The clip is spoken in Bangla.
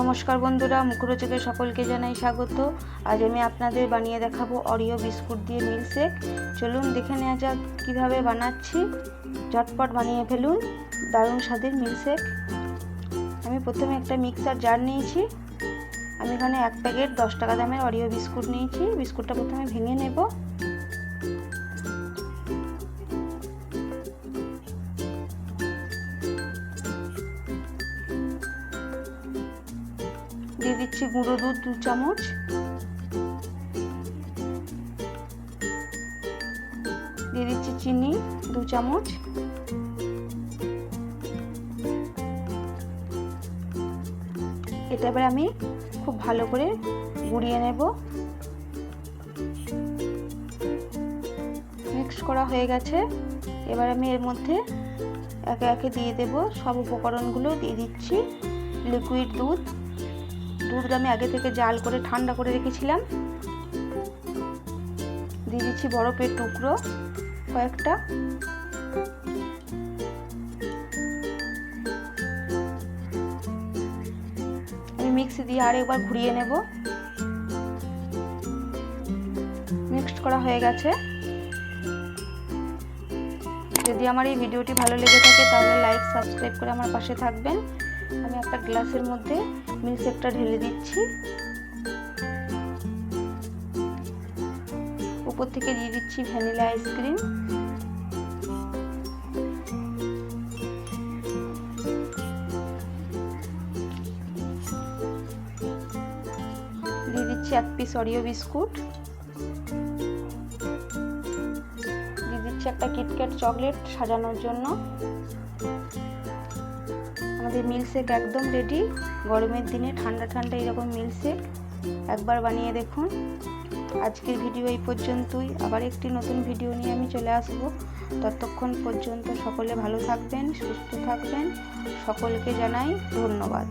নমস্কার বন্ধুরা মুখরোচকে সকলকে জানাই স্বাগত। আজ আমি আপনাদের বানিয়ে দেখাবো অরিও বিস্কুট দিয়ে মিল্কশেক। চলুন দেখে নেওয়া যাক কীভাবে বানাচ্ছি। ঝটপট বানিয়ে ফেলুন, দারুণ স্বাদের মিল্কশেক। আমি প্রথমে একটা মিক্সার জার নিয়েছি। আমি এখানে এক প্যাকেট দশ টাকা দামের অরিও বিস্কুট নিয়েছি। বিস্কুটটা প্রথমে ভেঙে নেব। দিয়ে দিচ্ছি গুঁড়ো দুধ, দু চামচ। দিয়ে দিচ্ছি চিনি, দু চামচ। এটা এবার আমি খুব ভালো করে গুঁড়িয়ে নেব। মিক্স করা হয়ে গেছে। এবার আমি এর মধ্যে একে একে দিয়ে দেব। সব উপকরণগুলো দিয়ে দিচ্ছি। লিকুইড দুধ। দুধটা আমি আগে থেকে জাল করে ঠান্ডা করে রেখেছিলাম। দিয়ে দিচ্ছি বরফের টুকরো কয়েকটা। আমি মিক্সি দিয়ে আরেকবার ঘুরিয়ে নেব। মিক্সড করা হয়ে গেছে। যদি আমার এই ভিডিওটি ভালো লেগে থাকে, তাহলে লাইক সাবস্ক্রাইব করে আমার পাশে থাকবেন। আমি একটা গ্লাসের মধ্যে মিল্কশেকটা ঢেলে দিচ্ছি। উপর থেকে দিয়ে দিচ্ছি ভ্যানিলা আইসক্রিম। দিয়ে দিচ্ছি এক পিস অরিও বিস্কুট দিয়ে দিচ্ছি একটা কিটক্যাট চকলেট সাজানোর জন্য। আমাদের মিল্কশেক একদম রেডি গরমের দিনে ঠান্ডা ঠান্ডা এরকম মিল্কশেক একবার বানিয়ে দেখুন। আজকের ভিডিও এই পর্যন্তই। আবার একটি নতুন ভিডিও নিয়ে আমি চলে আসব। ততক্ষণ পর্যন্ত সকলে ভালো থাকবেন, সুস্থ থাকবেন। সকলকে জানাই ধন্যবাদ।